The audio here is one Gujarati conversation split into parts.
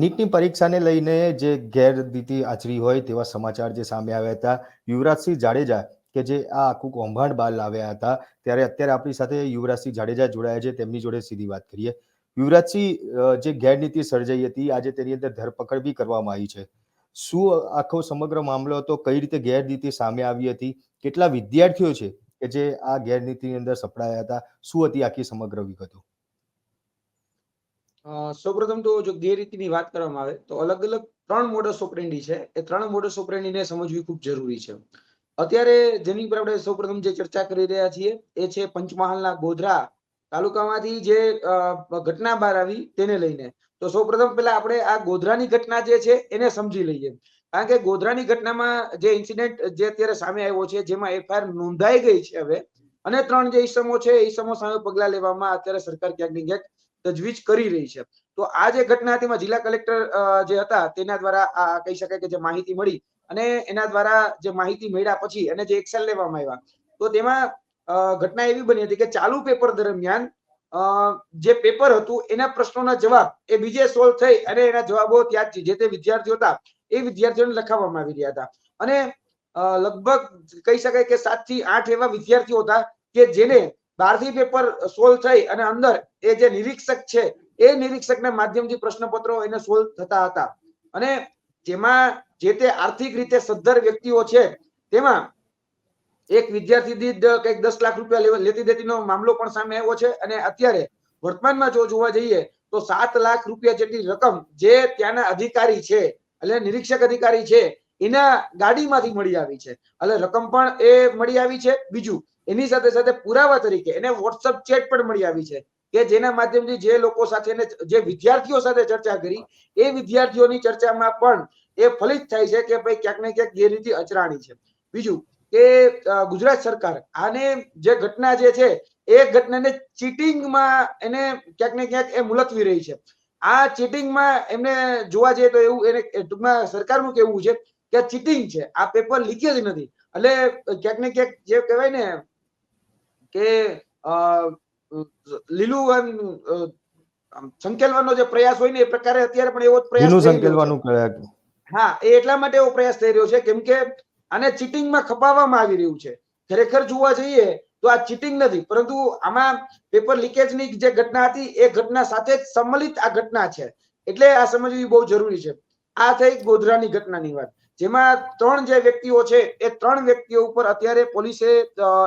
નીટની પરીક્ષાને લઈને જે ગેરરીતિ આચરી હોય તેવા સમાચાર જે સામે આવ્યા હતા, યુવરાજસિંહ જાડેજા કે જે આ આખું કૌભાંડ બહાર લાવ્યા હતા, ત્યારે અત્યારે આપણી સાથે યુવરાજસિંહ જાડેજા જોડાયા છે, તેમની જોડે સીધી વાત કરીએ. યુવરાજસિંહ જે ગેરનીતિ સર્જાઈ હતી, આજે તેની અંદર ધરપકડ બી કરવામાં આવી છે. શું આખો સમગ્ર મામલો હતો, કઈ રીતે ગેરનીતિ સામે આવી હતી, કેટલા વિદ્યાર્થીઓ છે કે જે આ ગેરનીતિની અંદર સપડાયા હતા, શું હતી આખી સમગ્ર વિગતો? સૌપ્રથમ તો જો ગેરરીતિની વાત કરવામાં આવે, તો અલગ અલગ ત્રણ મોડસ ઓપરેન્ડી છે. એ ત્રણ મોડસ ઓપરેન્ડીને સમજવી ખૂબ જરૂરી છે. અત્યારે જેની પર આપણે સૌપ્રથમ જે ચર્ચા કરી રહ્યા છીએ, એ છે પંચમહાલના ગોધરા તાલુકામાંથી જે ઘટના બહાર આવી તેને લઈને. તો સૌપ્રથમ પહેલા આપણે આ ગોધરાની ઘટના જે છે, એને સમજી લઈએ. કારણ કે ગોધરાની ઘટનામાં જે ઇન્સિડન્ટ જે અત્યારે સામે આવ્યો છે, જેમાં એફઆઈઆર નોંધાઈ ગઈ છે હવે. અને ત્રણ જે ઈસમો છે, એ ઈસમો સામે પગલા લેવામાં અત્યારે સરકાર ક્યાંક ને ક્યાંક તજવીજ કરી રહી છે. તો આ જે ઘટના હતી જિલ્લા કલેક્ટર જે હતા તેના દ્વારા આ કહી શકાય કે જે માહિતી મળી અને એના દ્વારા જે માહિતી મળ્યા પછી અને જે એક્શન લેવામાં આવ્યા. તો તેમાં ઘટના એવી બની હતી કે ચાલુ પેપર દરમિયાન જે પેપર હતું એના પ્રશ્નોના જવાબ એ બીજે સોલ્વ થઈ અને એના જવાબો ત્યાં જે તે વિદ્યાર્થીઓ હતા એ વિદ્યાર્થીઓને લખાવવામાં આવી રહ્યા હતા. અને લગભગ કહી શકાય કે સાતથી આઠ એવા વિદ્યાર્થીઓ હતા કે જેને બારથી પેપર સોલ્વ થઈ અને અંદર એ જે નિરીક્ષક છે, એ નિરીક્ષકના માધ્યમથી પ્રશ્નપત્રો એને સોલ્વ થતા હતા. અને જેમાં જે તે આર્થિક રીતે સદ્ધર વ્યક્તિઓ છે, તેમાં એક વિદ્યાર્થી દીઠ કંઈક દસ લાખ રૂપિયા લેતી દેતીનો મામલો પણ સામે આવ્યો છે અને અત્યારે વર્તમાનમાં જો જોવા જઈએ તો સાત લાખ રૂપિયા જેટલી રકમ જે ત્યાંના અધિકારી છે, એટલે નિરીક્ષક અધિકારી છે, એના ગાડીમાંથી મળી આવી છે. એટલે રકમ પણ એ મળી આવી છે. બીજું એની સાથે સાથે પુરાવા તરીકે એને વોટ્સઅપ ચેટ પણ મળી આવી છે કે જેના માધ્યમથી જે લોકો સાથે જે વિદ્યાર્થીઓ સાથે ચર્ચા કરી, એ વિદ્યાર્થીઓની ચર્ચામાં પણ એ ફલિત થાય છે કે ભાઈ ક્યાંક ને ક્યાંક ગેરરીતિ અચરાણી છે. બીજું કે ગુજરાત સરકાર આને જે ઘટના જે છે, એ ઘટનાને ચીટિંગમાં એને ક્યાંક ને ક્યાંક એ મુલતવી રહી છે. આ ચીટિંગમાં એમને જોવા જઈએ તો એવું એને ટૂંકમાં સરકારનું કેવું છે કે ચીટિંગ છે. આ પેપર લીકેજ નથી. એટલે ક્યાંક ને ક્યાંક જે કહેવાય ને કે લીલું સંકેલવાનો જે પ્રયાસ હોય ને એ પ્રકારે અત્યારે પણ એવો જ. સંકેલવાનું પ્રયાસ હા એ એટલા માટે એવો પ્રયાસ થઈ રહ્યો છે કેમ કે આને ચીટિંગમાં ખપાવવામાં આવી રહ્યું છે. ખરેખર જોવા જઈએ તો આ ચીટિંગ નથી પરંતુ આમાં પેપર લીકેજની જે ઘટના હતી એ ઘટના સાથે જ સંમલિત આ ઘટના છે. એટલે આ સમજવી બહુ જરૂરી છે. આ થઈ ગોધરાની ઘટનાની વાત. જેમાં ત્રણ જે વ્યક્તિઓ છે, એ ત્રણ વ્યક્તિઓ ઉપર અત્યારે પોલીસે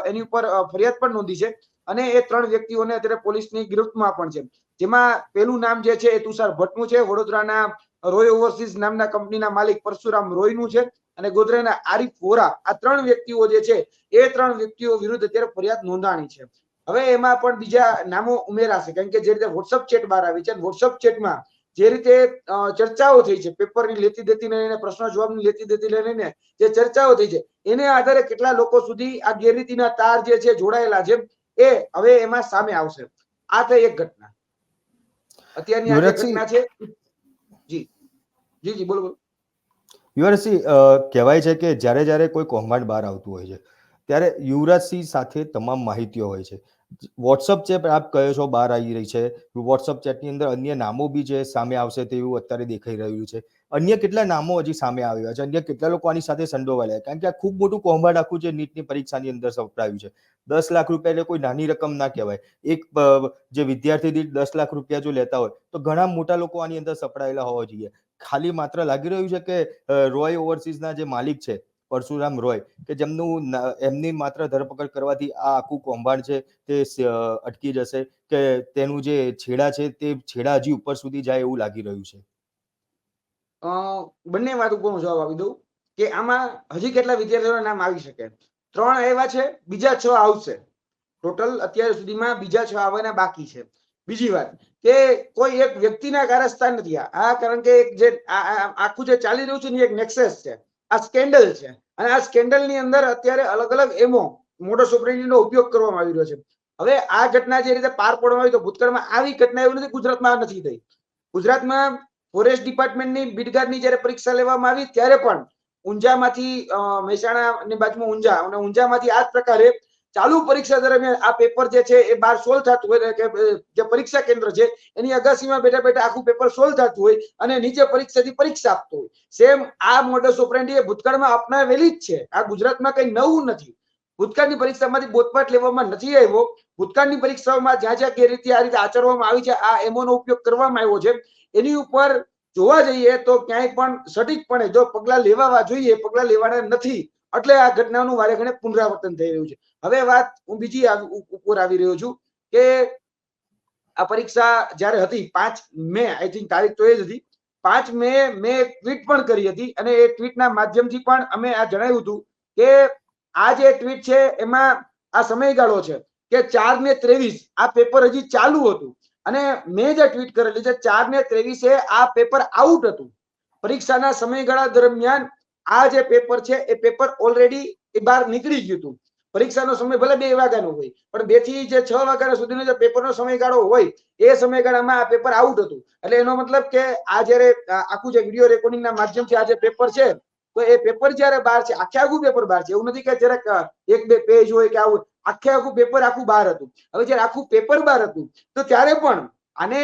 એની ઉપર ફરિયાદ પણ નોંધી છે અને એ ત્રણ વ્યક્તિઓને અત્યારે પોલીસની ગિરફ્તમાં પણ છે. જેમાં પેલું નામ જે છે એ તુષાર ભટ્ટનું છે, વડોદરાના રોય ઓવરસીઝ નામના કંપનીના માલિક પરશુરામ રોયનું છે અને ગોધરાના આરીફ વોરા, આ ત્રણ વ્યક્તિઓ જે છે, એ ત્રણ વ્યક્તિઓ વિરુદ્ધ અત્યારે ફરિયાદ નોંધાણી છે. હવે એમાં પણ બીજા નામો ઉમેરાશે, કારણ કે જે રીતે વોટ્સઅપ ચેટ બહાર આવી છે વોટ્સઅપ ચેટમાં જે રીતે ચર્ચાઓ થઈ છે પેપરની લેતી દેતી લઈને પ્રશ્ન જવાબની લેતી દેતી લઈને જે ચર્ચાઓ થઈ છે એને આધારે કેટલા લોકો સુધી આ ગેરરીતિના તાર જે છે જોડાયેલા છે એ હવે એમાં સામે આવશે. આ થઈ એક ઘટના. અત્યારની આ ઘટના છે જી. જી જી બોલો બોલો. યુવરાજસિંહ કહેવાય છે કે જ્યારે જ્યારે કોઈ કૌભાંડ બહાર આવતું હોય છે ત્યારે યુવરાજસિંહ સાથે તમામ માહિતીઓ હોય છે. વોટ્સઅપ ચેપ આપ કહો છો? બહાર આવી રહી છે. વોટ્સઅપ ચેટની અંદર અન્ય નામો બી જે સામે આવશે તેવું અત્યારે દેખાઈ રહ્યું છે. અન્ય કેટલા નામો હજી સામે આવ્યા છે? અન્ય કેટલા લોકો આની સાથે સંડોવાયેલા? કારણ કે આ ખૂબ મોટું કૌભાંડ આખું જે નીટની પરીક્ષાની અંદર સપડાયું છે. દસ લાખ રૂપિયા એટલે કોઈ નાની રકમ ના કહેવાય. એક જે વિદ્યાર્થી દીઠ દસ લાખ રૂપિયા જો લેતા હોય, તો ઘણા મોટા લોકો આની અંદર સપડાયેલા હોવા જોઈએ. ખાલી માત્ર લાગી રહ્યું છે કે રોય ઓવરસીઝના જે માલિક છે પરશુરામ રોય, કે જેમનું એમની માત્ર ધરપકડ કરવાથી આ આખું કૌભાંડ છે તે અટકી જશે, કે તેનું જે છેડા છે તે છેડા હજી ઉપર સુધી જાય એવું લાગી રહ્યું છે? બંને વાત ઉપર હું જવાબ આપી દઉં, કે આમાં હજી કેટલા વિદ્યાર્થીઓના નામ આવી શકે? ત્રણ એવા છે, બીજા છ આવશે. ટોટલ અત્યાર સુધીમાં બીજા છ આવવાના બાકી છે. બીજી વાત, કે કોઈ એક વ્યક્તિના કારસ્થાન નથી આ. કારણ કે એક જે આખું જે ચાલી રહ્યું છે ને એક નેક્સેસ છે. આ સ્કેન્ડલ છે. અને આ સ્કેન્ડલની અંદર અત્યારે અલગ અલગ એમો મોટો નો ઉપયોગ કરવામાં આવી રહ્યો છે. હવે આ ઘટના જે રીતે પાર પાડવામાં આવી તો ભૂતકાળમાં આવી ઘટના એવું નથી, ગુજરાતમાં નથી થઈ. ગુજરાતમાં ફોરેસ્ટ ડિપાર્ટમેન્ટની બીડગાર્ડની જ્યારે પરીક્ષા લેવામાં આવી, ત્યારે પણ ઊંઝામાંથી મહેસાણાની બાજુમાં ઊંઝા અને ઊંઝામાંથી આ જ પ્રકારે ચાલુ પરીક્ષા દરમિયાન આ પેપર જે છે એ બાર સોલ્વ થતું હોય કે જે પરીક્ષા કેન્દ્ર છે, એની અગાસીમાં બેઠા બેઠા આખું પેપર સોલ્વ થતું હોય અને નીચે પરીક્ષાથી પરીક્ષા આપતો હોય. સેમ આ મોડસ ઓપરેન્ડી એ ભૂતકાળમાં અપનાવેલી જ છે. આ ગુજરાતમાં કઈ નવું નથી. ભૂતકાળની પરીક્ષામાંથી બોધપાઠ લેવામાં નથી આવ્યો. ભૂતકાળની પરીક્ષાઓમાં જ્યાં જ્યાં કે રીતે આ રીતે આચરવામાં આવી છે, આ એમઓનો ઉપયોગ કરવામાં આવ્યો છે, એની ઉપર જોવા જઈએ તો ક્યાંય પણ સટીકપણે જો પગલાં લેવા જોઈએ, પગલાં લેવાના નથી. એટલે આ ઘટનાનું વારે ઘણે પુનરાવર્તન થઈ રહ્યું છે. હવે વાત હું બીજી ઉપર આવી રહ્યો છું કે આ પરીક્ષા જ્યારે હતી પાંચ મે આઈ થિંક તારીખ તો એ જ હતી. પાંચ મે, મેં એક ટ્વીટ પણ કરી હતી અને એ ટ્વીટના માધ્યમથી પણ અમે આ જણાવ્યું હતું કે આ જે ટ્વીટ છે એમાં આ સમયગાળો છે કે ચાર ને ત્રેવીસ આ પેપર હજી ચાલુ હતું. અને મેં જે ટ્વીટ કરેલી છે, ચાર ને ત્રેવીસે આ પેપર આઉટ હતું. પરીક્ષાના સમયગાળા દરમિયાન આ જે પેપર છે, એ પેપર ઓલરેડી એ બહાર નીકળી ગયું હતું. પરીક્ષાનો સમય ભલે બે વાગ્યાનો હોય, પણ બેથી જે છ વાગ્યા સુધીનો જે પેપરનો સમયગાળો હોય, એ સમયગાળામાં આ પેપર આઉટ હતું. એટલે એનો મતલબ કે આ જયારે આખું જે વીડિયો રેકોર્ડિંગના માધ્યમથી આ જે પેપર છે, તો એ પેપર જ્યારે બહાર છે, આખે આખું પેપર બહાર છે. એવું નથી કે જરાક એક બે પેજ હોય કે આવું, આખે આખું પેપર આખું બહાર હતું. હવે જ્યારે આખું પેપર બહાર હતું, તો ત્યારે પણ આને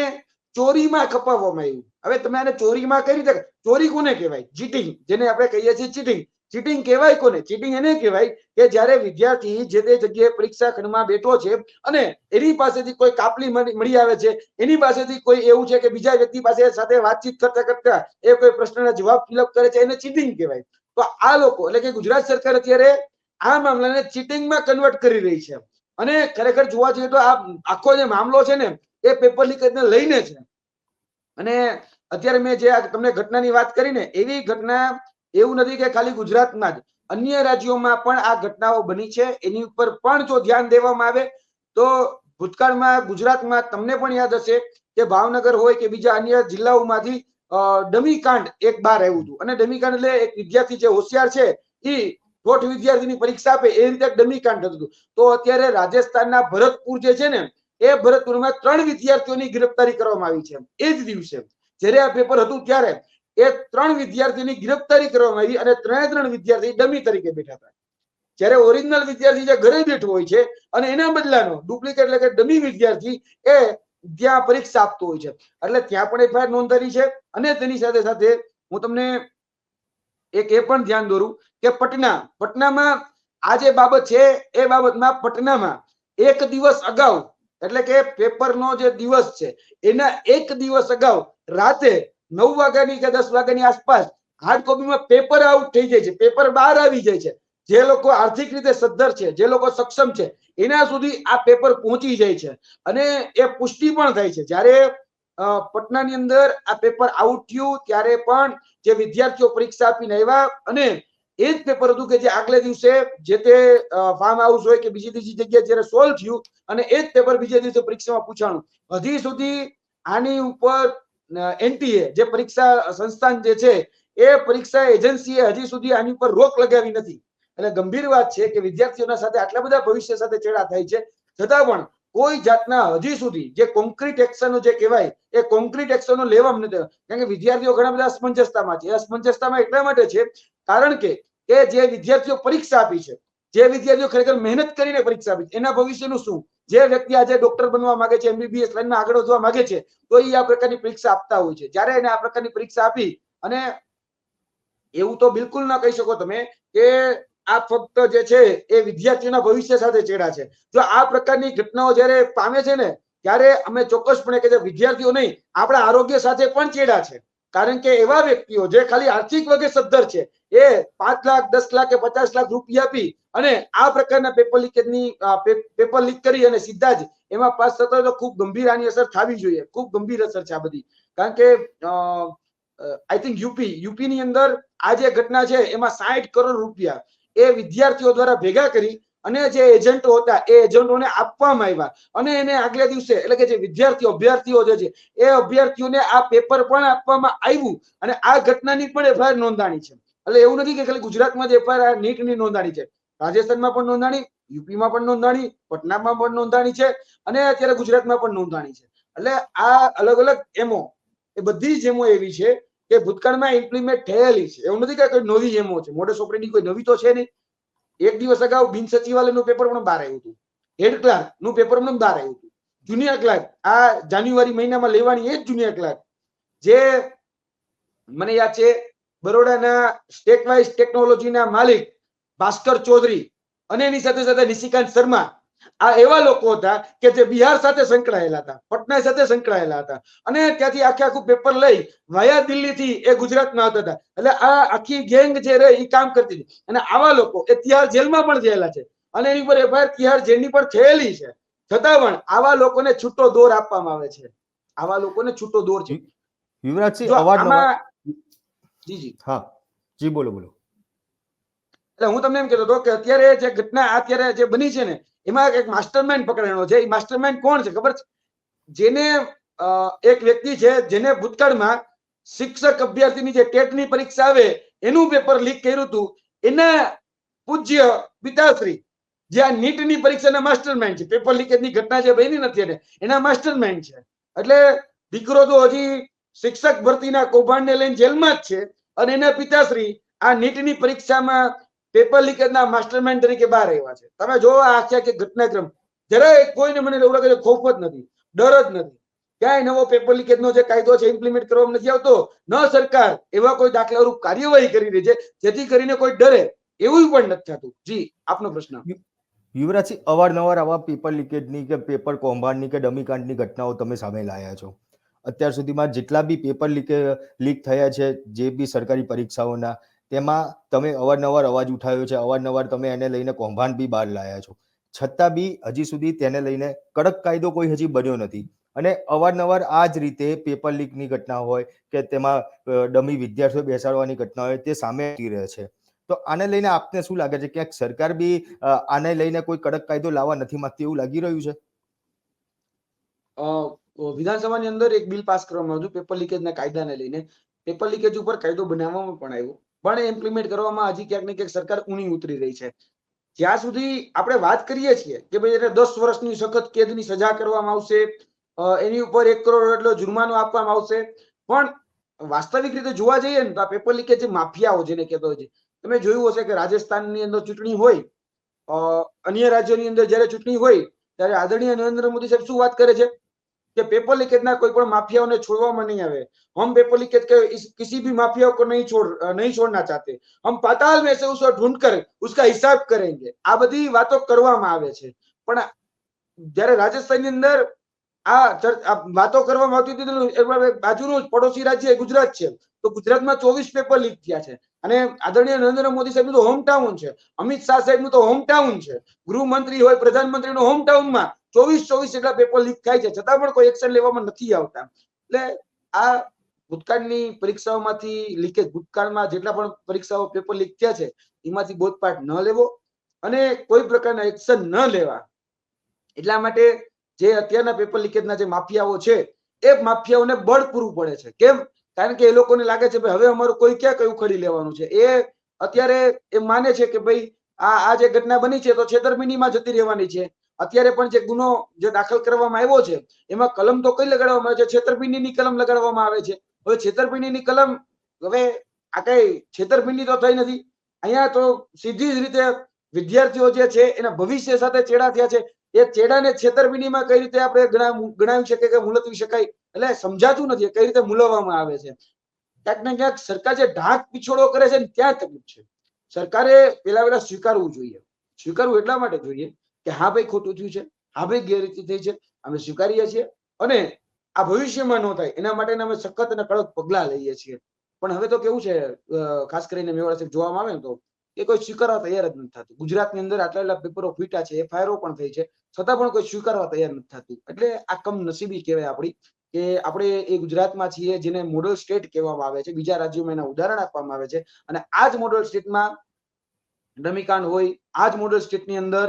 ચોરીમાં ખપાવવામાં આવ્યું. હવે તમે આને ચોરીમાં કઈ રીતે ચોરી કોને કહેવાય? ચીટિંગ જેને આપણે કહીએ છીએ ચીટિંગ ચીટિંગ કહેવાય કોને? ચીટિંગ એને કહેવાય કે જ્યારે વિદ્યાર્થી જે તે જગ્યાએ પરીક્ષા ખંડમાં બેઠો છે અને એની પાસેથી કોઈ કાપલી મળી આવે છે, એની પાસેથી કોઈ એવું છે કે બીજા વ્યક્તિ પાસે સાથે વાતચીત કરતા કરતા એ કોઈ પ્રશ્નના જવાબ ફિલઅપ કરે છે, એને ચીટિંગ કહેવાય. તો આ લોકો, એટલે કે ગુજરાત સરકાર અત્યારે આ મામલાને ચીટિંગમાં કન્વર્ટ કરી રહી છે. અને ખરેખર જોવા જઈએ તો આ આખો જે મામલો છે ને, એ પેપર લીકેજને લઈને છે. અને અત્યારે મેં જે તમને ઘટનાની વાત કરીને, એવી ઘટના એવું નથી કે ખાલી ગુજરાતમાં જ, અન્ય રાજ્યોમાં પણ આ ઘટનાઓ બની છે. એની ઉપર પણ જો ધ્યાન દેવામાં આવે, તો ભૂતકાળમાં ગુજરાતમાં તમને પણ યાદ હશે કે ભાવનગર હોય કે બીજા અન્ય જિલ્લાઓમાંથી ડમી કાંડ એક બાર આવ્યું હતું. અને ડમી કાંડ એટલે એક વિદ્યાર્થી જે હોશિયાર છે એ ઠોઠ વિદ્યાર્થીની પરીક્ષા આપે, એ રીતે ડમી કાંડ થતું હતું. તો અત્યારે રાજસ્થાનના ભરતપુર જે છે ને, એ ભરતપુરમાં ત્રણ વિદ્યાર્થીઓની ગિરફ્તારી કરવામાં આવી છે. એ જ દિવસે જ્યારે આ પેપર હતું ત્યારે એ ત્રણ વિદ્યાર્થીની ગિરફતારી કરવામાં આવી અને ત્રણે ત્રણ વિદ્યાર્થી ડમી તરીકે બેઠા હતા. જ્યારે ઓરિજિનલ વિદ્યાર્થી જે ઘરે બેઠો હોય છે અને એના બદલાનો ડુપ્લિકેટ એટલે કે ડમી વિદ્યાર્થી એ ત્યાં પરીક્ષા આપતો હોય છે. એટલે ત્યાં પણ એફઆઈઆર નોંધાવી છે અને તેની સાથે સાથે હું તમને એક એ પણ ધ્યાન દોરું કે પટના, પટનામાં આ જે બાબત છે એ બાબતમાં પટનામાં એક દિવસ અગાઉ એટલે કે પેપરનો જે દિવસ છે એના એક દિવસ અગાઉ રાતે નવ વાગ્યાની કે દસ વાગ્યાની આસપાસ હાર્ડ કોપીમાં પેપર આઉટ થઈ જાય છે. પેપર બહાર આવી જાય છે. જે લોકો આર્થિક રીતે સદ્ધર છે, જે લોકો સક્ષમ છે, એના સુધી આ પેપર પહોંચી જાય છે. અને એ પુષ્ટિ પણ થાય છે. જ્યારે પટનાની અંદર આ પેપર આઉટ થયું, ત્યારે પણ જે વિદ્યાર્થીઓ પરીક્ષા આપીને આવ્યા અને એ જ પેપર હતું કે જે આગલે દિવસે જે તે ફાર્મ હાઉસ હોય કે બીજી બીજી જગ્યાએ જ્યારે સોલ્વ થયું અને એ જ પેપર બીજા દિવસે પરીક્ષામાં પૂછાણું. હજી સુધી આની ઉપર એનટીએ જે પરીક્ષા સંસ્થાન જે છે, એ પરીક્ષા એજન્સીએ હજી સુધી આની પર રોક લગાવી નથી. એટલે ગંભીર વાત છે કે વિદ્યાર્થીઓના સાથે આટલા બધા ભવિષ્ય સાથે ચેડા થાય છે. છતાં પણ કોઈ જાતના હજી સુધી જે કોન્ક્રીટ એક્શનો જે કહેવાય, એ કોન્ક્રીટ એક્શનો લેવામાં નથી કારણ કે વિદ્યાર્થીઓ ઘણા બધા અસમંજસતામાં છે. અસમંજસતામાં એટલા માટે છે, કારણ કે એ જે વિદ્યાર્થીઓ પરીક્ષા આપી છે, જે વિદ્યાર્થીઓ ખરેખર મહેનત કરીને પરીક્ષા આપી છે, એના ભવિષ્યનું શું? જે વ્યક્તિ આજે ડોક્ટર બનવા માંગે છે એમબીબીએસ લાઈનમાં આગળ વધવા માંગે છે, તો એ આ પ્રકારની પરીક્ષા આપતા હોય છે. જ્યારે એને આ પ્રકારની પરીક્ષા આપી અને એવું તો બિલકુલ ના કહી શકો તમે કે આ ફક્ત જે છે એ વિદ્યાર્થીઓના ભવિષ્ય સાથે ચેડા છે. જો આ પ્રકારની ઘટનાઓ જ્યારે પામે છે ને, ત્યારે અમે ચોક્કસપણે કે વિદ્યાર્થીઓ નહીં, આપણા આરોગ્ય સાથે પણ ચેડા છે. કારણ કે એવા વ્યક્તિઓ જે ખાલી આર્થિક વગે સદ્ધર છે, એ પાંચ લાખ, દસ લાખ કે પચાસ લાખ રૂપિયા આપી અને આ પ્રકારના પેપર લીકેજની પેપર લીક કરી અને સીધા જ એમાં પાસ થતો તો ખૂબ ગંભીર આની અસર થવી જોઈએ. ખૂબ ગંભીર અસર છે આ બધી. કારણ કે આઈ થિંક યુપી યુપી ની અંદર આ જે ઘટના છે એમાં સાઠ કરોડ રૂપિયા એ વિદ્યાર્થીઓ દ્વારા ભેગા કરી અને જે એજન્ટો હતા એ એજન્ટોને આપવામાં આવ્યા. અને એને આગલા દિવસે એટલે કે જે વિદ્યાર્થીઓ, અભ્યર્થીઓ જે છે એ અભ્યર્થીઓને આ પેપર પણ આપવામાં આવ્યું અને આ ઘટનાની પણ એફઆઈઆર નોંધાણી છે. એટલે એવું નથી કે ખાલી ગુજરાતમાં જ એફઆઈઆર નીટની નોંધાણી છે. રાજસ્થાનમાં પણ નોંધાણી, યુપીમાં પણ નોંધાણી, પટનામાં પણ નોંધાણી છે અને અત્યારે ગુજરાતમાં પણ નોંધાણી છે. એટલે આ અલગ અલગ એમો, એ બધી જ એમો એવી છે કે ભૂતકાળમાં ઇમ્પ્લિમેન્ટ થયેલી છે. એવું નથી કે કોઈ નવી એમો છે. મોડસ ઓપરેટિંગ કોઈ નવી તો છે નહીં. એક દિવસ અગાઉ બિન સચિવાલયનું પેપર પણ બહાર આવ્યું હતું. હેડ ક્લાર્કનું પેપર પણ બહાર આવ્યું હતું. જુનિયર ક્લાર્ક આ જાન્યુઆરી મહિનામાં લેવાની એ જ જુનિયર ક્લાર્ક જે મને યાદ છે બરોડાના સ્ટેટ વાઇઝ ટેકનોલોજીના માલિક ભાસ્કર ચૌધરી અને એની સાથે સાથે નિશિકાંત શર્મા આ એવા લોકો હતા કે જે બિહાર સાથે સંકળાયેલા હતા પટના સાથે સંકળાયેલા હતા. અને ત્યાંથી આખે આખું પેપર લઈ વાયા દિલ્હીથી એ ગુજરાતમાં આવતા હતા. એટલે આ આખી ગેંગ જે રહે એ કામ કરતી હતી. અને આવા લોકો એ તિહાર જેલમાં પણ થયેલા છે. અને એની ઉપર એફઆઈઆર તિહાર જેલની પણ થયેલી છે. છતાં પણ આવા લોકોને છૂટો દોર આપવામાં આવે છે. આવા લોકોને છૂટો દોર છે. યુવરાજસિંહ અવાજ જી જી. હા જી બોલો બોલો. એટલે હું તમને એમ કહેતો હતો કે અત્યારે જે ઘટના અત્યારે જે બની છે ને, એમાં એક માસ્ટરમાઇન્ડ પકડાયો છે. એ માસ્ટરમાઇન્ડ કોણ છે? ખબર છે? જેને એક વ્યક્તિ છે, જેને ભૂતકાળમાં શિક્ષક અભ્યર્થીની જે ટેટની પરીક્ષા આવે, એનું પેપર લીક કર્યું હતું. એના પૂજ્ય પિતાશ્રી, જે આ નીટની પરીક્ષાના માસ્ટરમાઇન્ડ છે, પેપર લીકેજની ઘટના જે બની નથી એને એના માસ્ટરમાઇન્ડ છે. એટલે દીકરો તો હજી શિક્ષક ભરતીના કૌભાંડને લઈને જેલમાં જ છે અને એના પિતાશ્રી આ નીટની પરીક્ષામાં પેપર લીકેજના માસ્ટરમાઇન્ડ તરીકે બહાર આવ્યા છે. તમે જો આખ્યા આખી આખી ઘટનાક્રમ. જરાય કોઈને મને એવું લાગે છે ખોફ જ નથી, ડર જ નથી. ક્યાંય નવો પેપર લીકેજનો જે કાયદો છે ઇમ્પ્લિમેન્ટ કરવામાં નથી આવતો, ન સરકાર એવા કોઈ દાખલારૂપ કાર્યવાહી કરી રહી છે, જેથી કરીને કોઈ ડરે. એવું પણ નથી થતું. જી, આપનો પ્રશ્ન. યુવરાજસિંહ, અવારનવાર આવા પેપર લીકેજની કે પેપર કૌભાંડની કે ડમીકાંડની ઘટનાઓ તમે સામે લાયા છો. અત્યાર સુધીમાં જેટલા બી પેપર લીકે, લીક થયા છે, જે બી સરકારી પરીક્ષાઓના તેમાં તમે અવારનવાર અવાજ ઉઠાવ્યો છે, અવારનવાર તમે એને લઈને કૌભાંડ બી બહાર લાયા છો. છતાં બી હજી સુધી તેને લઈને કડક કાયદો કોઈ હજી બન્યો નથી. અને અવારનવાર આ જ રીતે પેપર લીકની ઘટના હોય કે તેમાં ડમી વિદ્યાર્થીઓ બેસાડવાની ઘટના હોય તે સામે આવી રહે છે. તો આને લઈને આપને શું લાગે છે? ક્યાંક સરકાર બી આને લઈને કોઈ કડક કાયદો લાવવા નથી માંગતી એવું લાગી રહ્યું છે? વિધાનસભાની અંદર એક બિલ પાસ કરવામાં આવ્યું પેપર લીકેજના કાયદાને લઈને. પેપર લીકેજ ઉપર કાયદો બનાવવામાં પણ આવ્યો. પણ ઇમ્પ્લિમેન્ટ કરવામાં હજી ક્યાંક ને ક્યાંક સરકાર ઊણી ઉતરી રહી છે. જ્યાં સુધી આપણે વાત કરીએ છીએ કે ભાઈ એને દસ વર્ષની સખત કેદની સજા કરવામાં આવશે એની ઉપર એક કરોડ એટલો જુર્માનો આપવામાં આવશે. પણ વાસ્તવિક રીતે જોવા જઈએ ને તો આ પેપર લીકેજ જે માફિયાઓ જેને કહેતો હોય છે, તમે જોયું હશે કે રાજસ્થાનની અંદર ચૂંટણી હોય અન્ય રાજ્યોની અંદર જ્યારે ચૂંટણી હોય, ત્યારે આદરણીય નરેન્દ્ર મોદી સાહેબ શું વાત કરે છે? કે પેપર લીકેજના કોઈ પણ માફિયાઓને છોડવામાં નહીં આવે हम पेपर लीकेज के इस किसी भी माफिया को नहीं छोड़ नहीं छोड़ना चाहते हम पाताल में से उसको ढूंढ कर उसका हिसाब करेंगे આ બધી વાતો કરવામાં આવે છે પણ જ્યારે રાજસ્થાનની અંદર આ ચર- આ વાતો કરવામાં આવતી હતી તો એક બાજુનું જ પડોશી રાજ્ય એ ગુજરાત છે તો ગુજરાતમાં ચોવીસ પેપર લીક થયા છે અને આદરણીય નરેન્દ્ર મોદી સાહેબનું તો હોમ ટાઉન છે અમિત શાહ સાહેબનું તો હોમ ટાઉન છે ગૃહમંત્રી હોય પ્રધાનમંત્રીનું હોમ ટાઉનમાં ચોવીસ ચોવીસ જેટલા પેપર લીક થાય છે, છતાં પણ કોઈ એક્શન લેવામાં નથી આવતા. એટલે આ ભૂતકાળની પરીક્ષાઓમાંથી લીકેજ ભૂતકાળમાં જેટલા પણ પરીક્ષાઓ પેપર લીક થયા છે, એમાંથી બોધપાઠ ન લેવો અને કોઈ પ્રકારના એક્શન ન લેવા. એટલા માટે જે અત્યારના પેપર લીકેજના જે માફિયાઓ છે, એ માફિયાઓને બળ પૂરું પડે છે. કેમ? કારણ કે એ લોકોને લાગે છે હવે અમારું કોઈ ક્યાં કયું ખડી લેવાનું છે? એ અત્યારે એ માને છે કે, ભાઈ, આ આ જે ઘટના બની છે, તો છેતરપિંડીમાં જતી રહેવાની છે. અત્યારે પણ જે ગુનો જે દાખલ કરવામાં આવ્યો છે, એમાં કલમ તો કઈ લગાડવામાં આવે છે? છેતરપિંડીની કલમ લગાડવામાં આવે છે. હવે છેતરપિંડીની કલમ હવે આ કઈ છેતરપિંડી તો થઈ નથી. અહીંયા તો સીધી જ રીતે વિદ્યાર્થીઓ જે છે, એના ભવિષ્ય સાથે ચેડા થયા છે. એ ચેડાને છેતરપિંડીમાં કઈ રીતે આપણે ગણાવી શકીએ કે મુલતવી શકાય? એટલે સમજાતું નથી કઈ રીતે મૂલવવામાં આવે છે? ક્યાંક ને ક્યાંક સરકાર જે ઢાંક પીછોડો કરે છે ત્યાં તકલીફ છે. સરકારે પેલા પેલા સ્વીકારવું જોઈએ. સ્વીકારવું એટલા માટે જોઈએ કે હા ભાઈ ખોટું થયું છે, હા ભાઈ ગેરરીતિ થઈ છે, અમે સ્વીકારીએ છીએ અને આ ભવિષ્યમાં ન થાય એના માટે અમે સખત અને કડક પગલા લઈએ છીએ. પણ હવે તો કેવું છે ખાસ કરીને મેવાડા સાહેબ જોવામાં આવે ને તો, કે કોઈ સ્વીકારવા તૈયાર જ નથી થતું. ગુજરાતની અંદર આટલા એટલા પેપરો ફીટા છે, એફઆઈઆરો પણ થઈ છે, છતાં પણ કોઈ સ્વીકારવા તૈયાર નથી થતું. એટલે આ કમનસીબી કહેવાય આપણી કે આપણે એ ગુજરાતમાં છીએ જેને મોડલ સ્ટેટ કહેવામાં આવે છે, બીજા રાજ્યોમાં એના ઉદાહરણ આપવામાં આવે છે. અને આ જ મોડલ સ્ટેટમાં રમીકાંડ હોય, આ જ મોડલ સ્ટેટની અંદર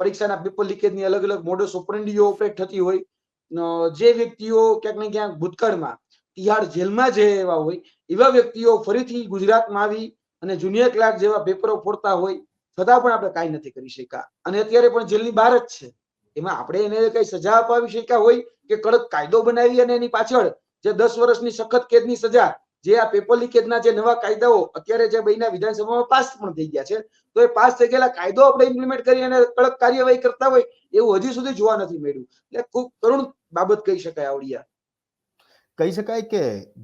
પરીક્ષાના પેપર લીકેજની અલગ અલગ મોડસ ઓપરેન્ડીઓ ઓપરેટ થતી હોય. જે વ્યક્તિઓ ક્યાંક ને ક્યાંક ભૂતકાળમાં તિહાડ જેલમાં જે એવા હોય, એવા વ્યક્તિઓ ફરીથી ગુજરાતમાં આવી અને જુનિયર ક્લાર્ક જેવા પેપરો ફોડતા હોય, છતાં પણ આપણે કાંઈ નથી કરી શક્યા. અને અત્યારે પણ જેલની બહાર જ છે. એમાં આપણે એને કઈ સજા અપાવી શક્યા હોય કે કડક કાયદો બનાવી અને એની પાછળ જે દસ વર્ષની સખત કેદની સજા જે આ પેપર લીકેજના જે નવા કાયદાઓ અત્યારે જે બન્યા વિધાનસભામાં પાસ પણ થઈ ગયા છે, તો એ પાસ થઈ ગયેલા કાયદો આપણે ઇમ્પ્લિમેન્ટ કરી અને કડક કાર્યવાહી કરતા હોય એવું હજી સુધી જોવા નથી મળ્યું. એટલે ખૂબ કરુણ બાબત કહી શકાય આવડિયા. કહી શકાય કે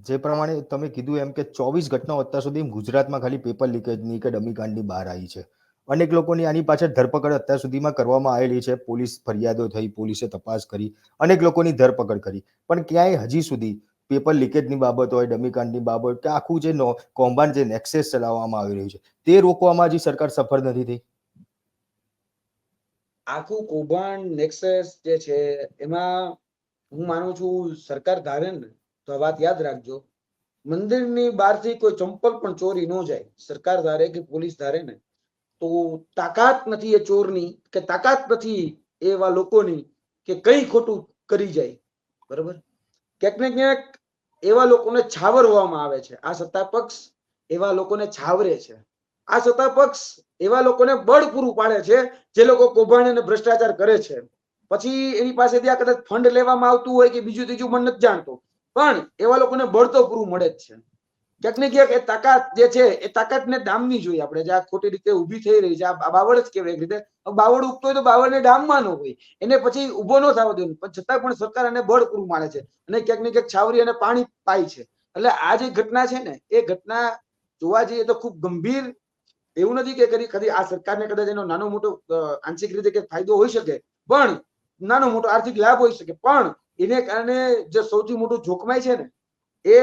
જે પ્રમાણે તમે કીધું એમ કે ચોવીસ ઘટનાઓ અત્યાર સુધી ગુજરાતમાં ખાલી પેપર લીકેજની કે ડમીકાંડની બહાર આવી છે. અનેક લોકોની આની પાછળ ધરપકડ અત્યાર સુધીમાં કરવામાં આવેલી છે. પોલીસ ફરિયાદો થઈ, પોલીસે તપાસ કરી, અનેક લોકોની ધરપકડ કરી. પણ ક્યાંય હજી સુધી પેપર લીકેજની બાબત હોય, ડમીકાંડની બાબત કે આખું જે કૌભાંડ જે નેક્સેસ ચલાવવામાં આવી રહ્યું છે, તે રોકવામાં હજી સરકાર સફળ નથી થઈ? આખું કૌભાંડ, નેક્સેસ જે છે, એમાં હું માનું છું સરકાર ધારે ને, તો વાત યાદ રાખજો. મંદિરની બહારથી કોઈ ચંપલ પણ ચોરી ન જાય, સરકાર ધારે કે પોલીસ ધારે ને, તો તાકાત નથી એ ચોરની, કે તાકાત નથી એવા લોકોની કે કઈ ખોટું કરી જાય. બરોબર? ક્યાંક ને એવા લોકોને છાવરવામાં આવે છે. આ સત્તા પક્ષ એવા લોકોને છાવરે છે. આ સત્તા પક્ષ એવા લોકોને બળ પૂરું પાડે છે, જે લોકો કૌભાંડ અને ભ્રષ્ટાચાર કરે છે. પછી એની પાસેથી આ કદાચ ફંડ લેવામાં આવતું હોય કે બીજું ત્રીજું મને નથી જાણતો. પણ એવા લોકોને બળ તો પૂરું મળે જ છે. ક્યાંક ને ક્યાંક એ તાકાત જે છે, એ તાકાતને ડામવી જોઈએ આપણે. જે આ ખોટી રીતે ઊભી થઈ રહી છે, આ બાવળ જ કહેવાય રીતે. બાવળ ઉગતો હોય તો બાવળને ડામમાં ન હોય. એને પછી ઊભો ન થવા દેવું. પણ છતાં પણ સરકાર એને બળ પૂરું માને છે અને ક્યાંક ને ક્યાંક છાવરી અને પાણી પાય છે. એટલે આ જે ઘટના છે ને, એ ઘટના જોવા જઈએ તો ખૂબ ગંભીર એવું નથી કે કદી કદી આ સરકારને કદાચ એનો નાનો મોટો આંશિક રીતે કે ફાયદો હોઈ શકે. પણ નાનો મોટો આર્થિક લાભ હોઈ શકે. પણ એને કારણે જે સૌથી મોટું જોખમાય છે ને, એ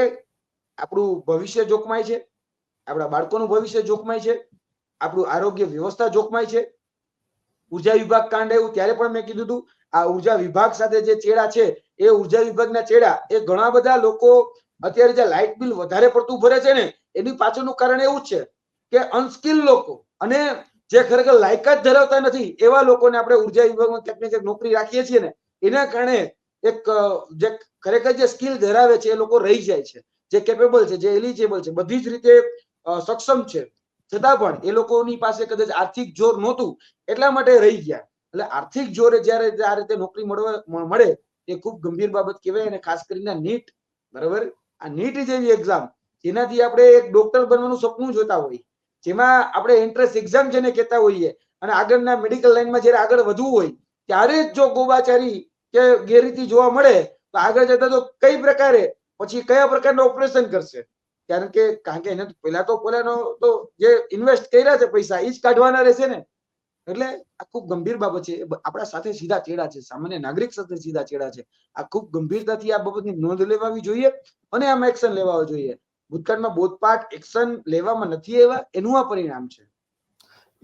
આપણું ભવિષ્ય જોખમાય છે, આપણા બાળકોનું ભવિષ્ય જોખમાય છે, આપણું આરોગ્ય વ્યવસ્થા જોખમાય છે. ઊર્જા વિભાગ કાંડ આવ્યું ત્યારે પણ મેં કીધું હતું, આ ઊર્જા વિભાગ સાથે જે ચેડા છે, એ ઊર્જા વિભાગના ચેડા, એ ઘણા બધા લોકો અત્યારે જે લાઇટ બિલ વધારે પડતું ભરે છે ને, એની પાછળનું કારણ એવું છે કે અનસ્કિલ લોકો અને જે ખરેખર લાયકાત ધરાવતા નથી, એવા લોકોને આપણે ઊર્જા વિભાગમાં ક્યાંક નોકરી રાખીએ છીએ ને, એના કારણે એક જે ખરેખર જે સ્કિલ ધરાવે છે એ લોકો રહી જાય છે. જે કેપેબલ છે, જે એલિજેબલ છે, બધી જ રીતે સક્ષમ છે. છતાં પણ એ લોકોની પાસે કદાચ આર્થિક જોર નહોતું, એટલા માટે રહી ગયા. એટલે આર્થિક જોરે જ્યારે આ રીતે નોકરી મળવા મળે, એ ખૂબ ગંભીર બાબત કહેવાય અને ખાસ કરીને નીટ, બરાબર? આ નીટ જેવી એક્ઝામ જેનાથી આપણે એક ડોક્ટર બનવાનું સપનું જોતા હોય જેમાં આપણે એન્ટ્રન્સ એક્ઝામ જેને કહેતા હોઈએ, અને આગળના મેડિકલ લાઈનમાં જ્યારે આગળ વધવું હોય, ત્યારે જ જો ગોબાચારી કે ગેરરીતિ જોવા મળે, તો આગળ જતા તો કઈ પ્રકારે પછી કયા પ્રકારનું ઓપરેશન કરશે? કારણ કે કારણ કે એને પેલા તો પેલાનો તો જે ઇન્વેસ્ટ કર્યા છે પૈસા એ જ કાઢવાના રહેશે ને. એટલે આ ખૂબ ગંભીર બાબત છે. આપણા સાથે સીધા ચેડા છે. સામાન્ય નાગરિક સાથે સીધા ચેડા છે. આ ખૂબ ગંભીરતાથી આ બાબતની નોંધ લેવાવી જોઈએ અને આમાં એક્શન લેવા જોઈએ. ભૂતકાળમાં બોધપાઠ એક્શન લેવામાં નથી આવ્યા, એનું આ પરિણામ છે.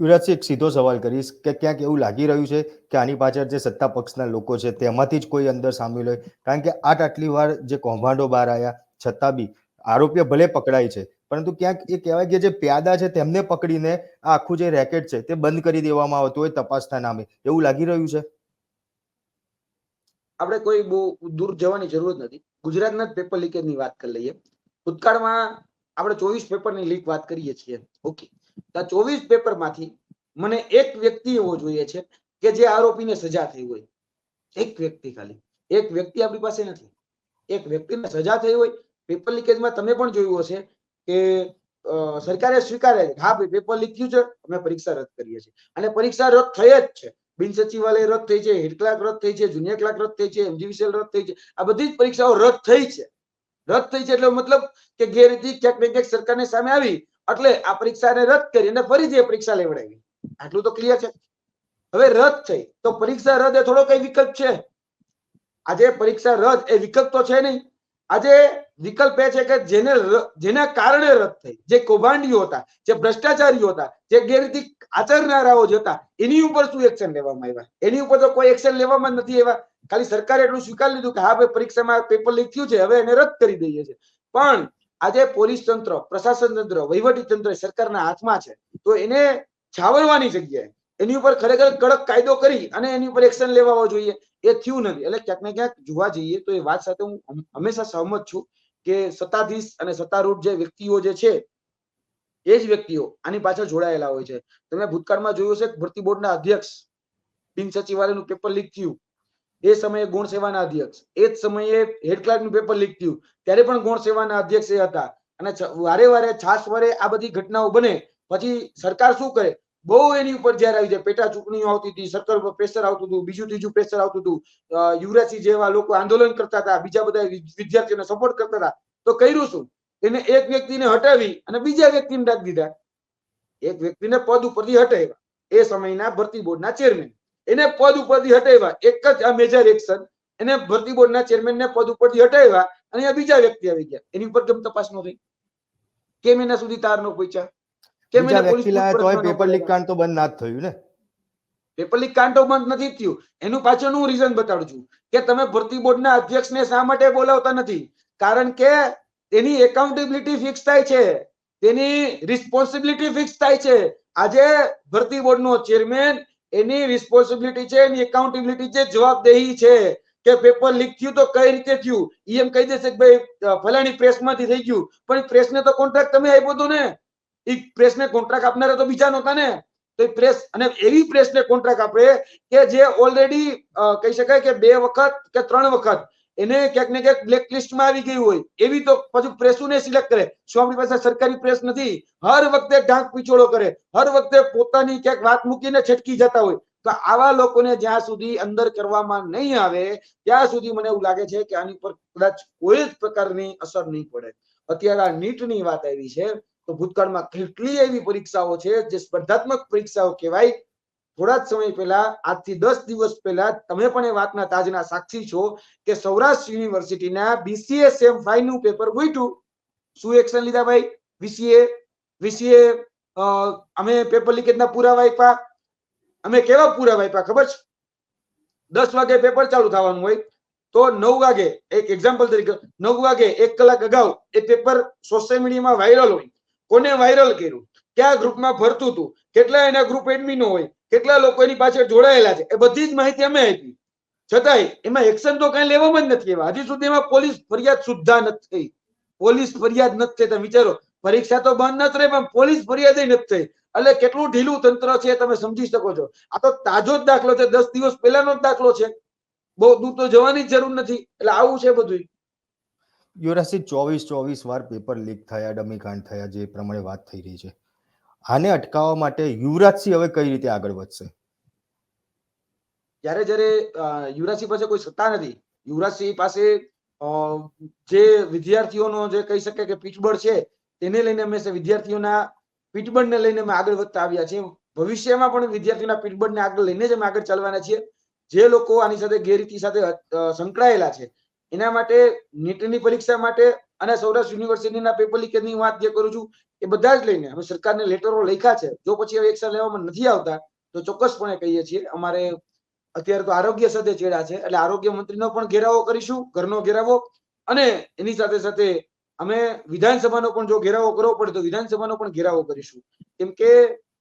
યુવરાજસિંહ એક સીધો સવાલ કરીશ કે ક્યાંક એવું લાગી રહ્યું છે કે આની પાછળ જે સત્તા પક્ષના લોકો છે તેમાંથી જ કોઈ અંદર સામેલ હોય? કારણ કે આટ આટલી વાર જે કૌભાંડો બહાર આવ્યા, છતાં બી આરોપીઓ ભલે પકડાય છે, પરંતુ ક્યાંક એ કહેવાય કે જે પ્યાદા છે તેમને પકડીને આ આખું જે રેકેટ છે તે બંધ કરી દેવામાં આવતું હોય તપાસના નામે. એવું લાગી રહ્યું છે? આપણે કોઈ બહુ દૂર જવાની જરૂર નથી. ગુજરાતના જ પેપર લીકેજની વાત કરી લઈએ. ભૂતકાળમાં આપણે ચોવીસ પેપરની લીક વાત કરીએ છીએ. ઓકે તો ચોવીસ પેપરમાંથી મને એક વ્યક્તિ એવો જોઈએ છે કે જે આરોપીને સજા થઈ હોય. એક વ્યક્તિ ખાલી. એક વ્યક્તિ આપણી પાસે નથી. એક વ્યક્તિને સજા થઈ હોય. પેપર લીકેજમાં તમે પણ જોયું હશે કે સરકારે સ્વીકારે છે હા ભાઈ, પેપર લીક થયું છે, અમે પરીક્ષા રદ કરીએ છીએ. અને પરીક્ષા રદ થઈ જ છે. બિન સચિવાલય રદ થઈ છે હેડ ક્લાર્ક રદ થઈ છે, જુનિયર ક્લાર્ક રદ થઈ છે એમજીવીસીએલ રદ થઈ છે. આ બધી જ પરીક્ષાઓ રદ થઈ છે. રદ થઈ છે એટલે મતલબ કે ગેરરીતિ ક્યાંક ને ક્યાંક સરકારની સામે આવી. એટલે આ પરીક્ષાને રદ કરી અને ફરીથી એ પરીક્ષા લેવડાવી. આટલું તો ક્લિયર છે. હવે રદ થઈ. તો પરીક્ષા રદ એ થોડો કઈ વિકલ્પ છે? આજે પરીક્ષા રદ એ વિકલ્પ તો છે નહીં. આજે વિકલ્પ એ છે કે જેને જેના કારણે રદ થઈ, જે કૌભાંડીઓ હતા, જે ભ્રષ્ટાચારીઓ હતા, જે ગેરરીતિ આચરનારાઓ જે હતા, એની ઉપર શું એક્શન લેવામાં આવ્યા? એની ઉપર તો કોઈ એક્શન લેવામાં નથી આવ્યા. ખાલી સરકારે એટલું સ્વીકાર લીધું કે હા, ભાઈ, પરીક્ષામાં પેપર લીક થયું છે, હવે એને રદ કરી દઈએ છે પણ આજે પોલીસ તંત્ર, પ્રશાસન તંત્ર, વહીવટી તંત્ર સરકારના હાથમાં છે, તો એને છાવરવાની જગ્યાએ, એની ઉપર ખરેખર કડક કાયદો કરી અને એની ઉપર એક્શન લેવા જોઈએ, એ થયું નથી. એટલે ક્યાંક ને ક્યાંક જોવા જઈએ તો એ વાત સાથે હું હંમેશા સહમત છું કે સત્તાધીશ અને સત્તારૂઢ જે વ્યક્તિઓ જે છે, એ જ વ્યક્તિઓ આની પાછળ જોડાયેલા હોય છે. તમે ભૂતકાળમાં જોયું છે ભરતી બોર્ડના અધ્યક્ષ, બિન સચિવાલયનું પેપર લીક થયું. એ સમયે ગુણ સેવાના અધ્યક્ષ. એ જ સમયે હેડ ક્લાર્કનું પેપર લીક થયું. ત્યારે પણ ગુણ સેવાના અધ્યક્ષ એ હતા. અને વારે વારે છાસ વારે આ બધી ઘટનાઓ બને. પછી સરકાર શું કરે? બહુ એની ઉપર જ્યારે આવી જાય. પેટા ચૂંટણીઓ આવતી હતી, સરકાર ઉપર પ્રેશર આવતું હતું, બીજું ત્રીજું પ્રેશર આવતું હતું. યુવરાજસિંહ જેવા લોકો આંદોલન કરતા હતા, બીજા બધા વિદ્યાર્થીઓને સપોર્ટ કરતા હતા. તો કર્યું શું? એને એક વ્યક્તિને હટાવી અને બીજા વ્યક્તિને રાખી દીધા. એક વ્યક્તિને પદ ઉપરથી હટાવ્યા. એ સમયના ભરતી બોર્ડના ચેરમેન એને પદ ઉપરથી હટાવ્યા. એક જ આ મેજર એક્શન એને ભરતી બોર્ડના ચેરમેનને પદ ઉપરથી હટાવ્યા અને આ બીજા વ્યક્તિ આવી ગયા. એની ઉપર કેમ તપાસ ન થઈ? કેમ એના સુધી તાર ન પહોંચ્યા? કેમ એને પોલીસ તોય પેપર લીક કાંડ તો બંધ ના થયું ને? પેપર લીક કાંટો બંધ નથી થયું. એનું પાછળનું હું રીઝન બતાડું છું કે તમે ભરતી બોર્ડના અધ્યક્ષને શા માટે બોલાવતા નથી? કારણ કે તેની એકાઉન્ટેબિલિટી ફિક્સ થાય છે. તેની રિસ્પોન્સિબિલિટી ફિક્સ થાય છે. આજે ભરતી બોર્ડનો ચેરમેન એની રિસ્પોન્સિબિલિટી છે, એની એકાઉન્ટેબિલિટી છે, જવાબદેહી છે કે પેપર લીક થયું તો કઈ રીતે થયું? એમ કહી દેશે કે ભાઈ ફલાણી પ્રેસમાંથી થઈ ગયું. પણ પ્રેસને તો કોન્ટ્રાક્ટ તમે આપ્યો હતો ને? એ પ્રેસને કોન્ટ્રાક્ટ આપનારા તો બીજા નહોતા ને? તો એ પ્રેસ અને એવી પ્રેસને કોન્ટ્રાક્ટ આપે કે જે ઓલરેડી કહી શકાય કે બે વખત કે ત્રણ વખત એને ક્યાંક ને ક્યાંક બ્લેક લિસ્ટમાં આવી ગઈ હોય. એવી તો પછી પ્રેસુને સિલેક્ટ કરે. શું આપણી પાસે સરકારી પ્રેસ નથી. હર વખતે ઢાંક પીછોડો કરે. હર વખતે પોતાની ક્યાંક વાત મૂકીને છટકી જતા હોય. તો આવા લોકોને જ્યાં સુધી અંદર કરવામાં નહીં આવે, ત્યાં સુધી મને એવું લાગે છે કે આની પર કદાચ કોઈ જ પ્રકારની અસર નહીં પડે. અત્યારે આ નીટની વાત આવી છે. તો ભૂતકાળમાં કેટલી એવી પરીક્ષાઓ છે જે સ્પર્ધાત્મક પરીક્ષાઓ કહેવાય. થોડા જ સમય પહેલા, આજથી દસ દિવસ પહેલા તમે પણ એ વાતના તાજના સાક્ષી છો કે સૌરાષ્ટ્ર યુનિવર્સિટીના બીસીએ સેમ ફાઈવનું પેપર ગોઈટું શું એક્શન લીધા ભાઈ? વીસીએ વીસીએ અમે પેપર લીકેજના પુરાવા આપ્યા. અમે કેવા પુરાવા આપ્યા ખબર છે? દસ વાગે પેપર ચાલુ થવાનું હોય તો નવ વાગે, એક એક્ઝામ્પલ તરીકે, નવ વાગે એક કલાક અગાઉ એ પેપર સોશિયલ મીડિયામાં વાયરલ હોય. કોને વાયરલ કર્યું? કયા ગ્રુપમાં ભરતું હતું? કેટલા એના ગ્રુપ એડમિનો હોય? કેટલા લોકો એની પાછળ જોડાયેલા છે? એ બધી જ માહિતી અમે આપી. છતાંય એમાં એક્શન તો કઈ લેવામાં જ નથી આવ્યા. હજી સુધી એમાં પોલીસ ફરિયાદ સુદ્ધા નથી પોલીસ ફરિયાદ નથી થઈ, તમે વિચારો. પરીક્ષા તો બંધ નથી રહી, પણ પોલીસ ફરિયાદ નથી થઈ. એટલે કેટલું ઢીલું તંત્ર છે તમે સમજી શકો છો. આ તો તાજો જ દાખલો છે. દસ દિવસ પહેલાનો જ દાખલો છે. બહુ દૂર તો જવાની જરૂર નથી. એટલે આવું છે બધું યુવરાજસિંહ, ચોવીસ ચોવીસ વાર પેપર લીક થયા ડમી કાંડ થયા, જે પ્રમાણે વાત થઈ રહી છે. આને અટકાવવા માટે યુવરાજસિંહ હવે કઈ રીતે આગળ વધશે? જ્યારે જ્યારે યુવરાજસિંહ પાસે કોઈ સત્તા નથી, યુવરાજસિંહ પાસે જે વિદ્યાર્થીઓનો જે કહી શકે કે પીઠબળ છે, તેને લઈને અમે વિદ્યાર્થીઓના પીઠબળને લઈને અમે આગળ વધતા આવ્યા છીએ. ભવિષ્યમાં પણ વિદ્યાર્થીઓના પીઠબળને આગળ લઈને જ અમે આગળ ચાલવાના છીએ. જે લોકો આની સાથે ગેરરીતિ સાથે સંકળાયેલા છે એના માટે નીટની પરીક્ષા માટે અને સૌરાષ્ટ્ર યુનિવર્સિટીના પેપર લીકેજની વાત જે કરું છું, એ બધા જ લઈને અમે સરકારને લેટરો લખ્યા છે. જો પછી હવે એક્શન લેવામાં નથી આવતા, તો ચોક્કસપણે કહીએ છીએ, અમારે અત્યારે તો આરોગ્ય સાથે ચેડા છે, એટલે આરોગ્ય મંત્રીનો પણ ઘેરાવો કરીશું, ઘરનો ઘેરાવો. અને એની સાથે સાથે અમે વિધાનસભાનો પણ જો ઘેરાવો કરવો પડે તો વિધાનસભાનો પણ ઘેરાવો કરીશું. કેમ કે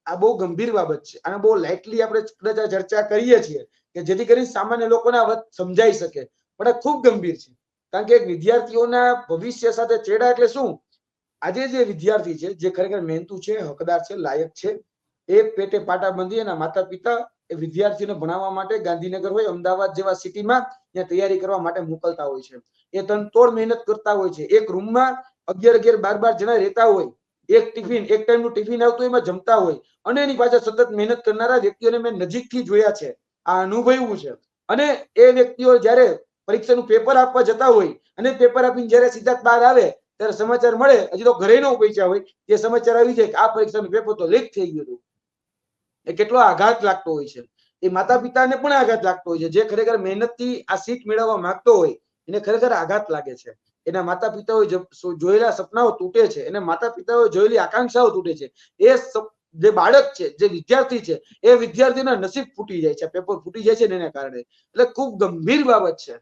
આ બહુ ગંભીર બાબત છે અને બહુ લાઇટલી આપણે ચર્ચા કરીએ છીએ કે જેથી કરીને સામાન્ય લોકોને આ વાત સમજાઈ શકે. પણ આ ખૂબ ગંભીર છે. કારણ કે એક વિદ્યાર્થીઓના ભવિષ્ય સાથે ચેડા એટલે શું? આજે જે વિદ્યાર્થી છે, જે ખરેખર મહેનતુ છે, હકદાર છે, લાયક છે, એ પેટે પાટા બાંધી એના માતા પિતા એ વિદ્યાર્થીઓને ભણાવવા માટે ગાંધીનગર હોય, અમદાવાદ જેવા સિટીમાં ત્યાં તૈયારી કરવા માટે મોકલતા હોય છે. એ તનતોડ મહેનત કરતા હોય છે. એક રૂમમાં અગિયાર અગિયાર બાર બાર જણા રહેતા હોય, એક ટિફિન, એક ટાઈમનું ટિફિન આવતું એમાં જમતા હોય. અને એની પાછળ સતત મહેનત કરનારા વ્યક્તિઓને મેં નજીકથી જોયા છે. આ અનુભવ્યું છે. અને એ વ્યક્તિઓ જ્યારે પરીક્ષાનું પેપર આપવા જતા હોય અને પેપર આપીને જયારે સિદ્ધાર્થ બહાર આવે, ત્યારે સમાચાર મળે. હજી તો ઘરે ન પૈસા હોય. તે સમાચાર આવી જાય કે આ પરીક્ષાનું પેપર તો લીક થઈ ગયું એ કેટલો આઘાત લાગતો હોય છે. એ માતા પિતાને પણ આઘાત લાગતો હોય છે. જે ખરેખર મહેનતથી આ સીટ મેળવવા માંગતો હોય, એને ખરેખર આઘાત લાગે છે. એના માતા પિતાઓ જોયેલા સપનાઓ તૂટે છે. એને માતા પિતાઓ જોયેલી આકાંક્ષાઓ તૂટે છે. એ જે બાળક છે, જે વિદ્યાર્થી છે, એ વિદ્યાર્થીના નસીબ ફૂટી જાય છે. પેપર ફૂટી જાય છે એના કારણે. એટલે ખૂબ ગંભીર બાબત છે.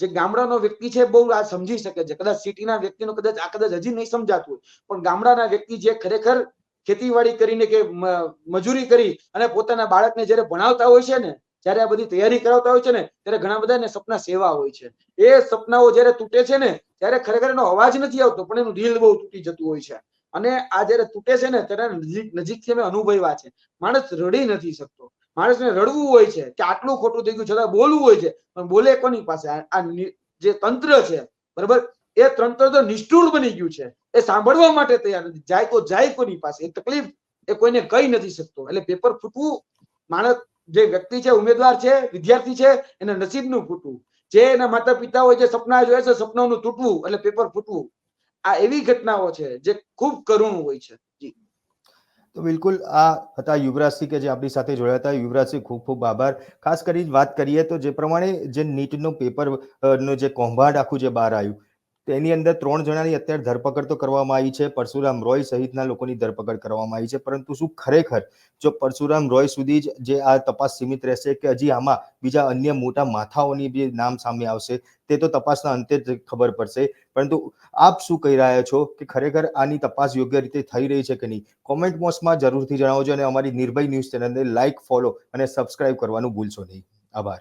જે ગામડાનો વ્યક્તિ છે બહુ આ સમજી શકે છે. કદાચ સિટીના વ્યક્તિનો કદાચ આ કદાચ હજી નહીં સમજાતું હોય. પણ ગામડાના વ્યક્તિ જે ખરેખર ખેતીવાડી કરીને કે મજૂરી કરી અને પોતાના બાળકને જ્યારે ભણાવતા હોય છે ને, જ્યારે આ બધી તૈયારી કરાવતા હોય છે ને, ત્યારે ઘણા બધાને સપના સેવા હોય છે. એ સપનાઓ જ્યારે તૂટે છે ને, ત્યારે ખરેખર એનો અવાજ નથી આવતો, પણ એનું દિલ બહુ તૂટી જતું હોય છે. અને આ જ્યારે તૂટે છે ને, ત્યારે નજીક નજીકથી અમે અનુભવ્યા છે. માણસ રડી નથી શકતો. માણસને રડવું હોય છે કે આટલું ખોટું થઈ ગયું છતાં બોલવું હોય છે. પણ બોલે કોની પાસે? આ જે તંત્ર છે, બરાબર? એ તંત્ર તો નિષ્ઠુર બની ગયું છે. એ સાંભળવા માટે તૈયાર નથી. જાય તો જાય કોની પાસે? એ તકલીફ એ કોઈને કહી નથી શકતો. એટલે પેપર ફૂટવું, માણસ, જે વ્યક્તિ છે, ઉમેદવાર છે, વિદ્યાર્થી છે, એને નસીબનું ફૂટવું. જે એના માતા પિતાઓ જે સપના જોયા છે, સપનાઓનું તૂટવું, એટલે પેપર ફૂટવું. આ એવી ઘટનાઓ છે, જે ખૂબ કરુણ હોય છે. તો બિલકુલ આ હતા યુવરાજસિંહ કે જે આપણી સાથે જોડાયા હતા. યુવરાજસિંહ, ખૂબ ખૂબ આભાર. ખાસ કરી વાત કરીએ તો જે પ્રમાણે જે નીટનું પેપરનું જે કૌભાંડ આખું જે બહાર આવ્યું તેની અંદર ત્રણ જણાની અત્યારે ધરપકડ તો કરવામાં આવી છે. પરશુરામ રોય સહિતના લોકોની ધરપકડ કરવામાં આવી છે. પરંતુ શું ખરેખર જો પરશુરામ રોય સુધી જ જે આ તપાસ સીમિત રહેશે કે હજી આમાં બીજા અન્ય મોટા માથાઓની બી નામ સામે આવશે, તે તો તપાસના અંતે જ ખબર પડશે. પરંતુ આપ શું કહી રહ્યા છો કે ખરેખર આની તપાસ યોગ્ય રીતે થઈ રહી છે કે નહીં? કોમેન્ટ બોક્સમાં જરૂરથી જણાવજો અને અમારી નિર્ભય ન્યૂઝ ચેનલને લાઇક ફોલો અને સબસ્ક્રાઇબ કરવાનું ભૂલશો નહીં. આભાર.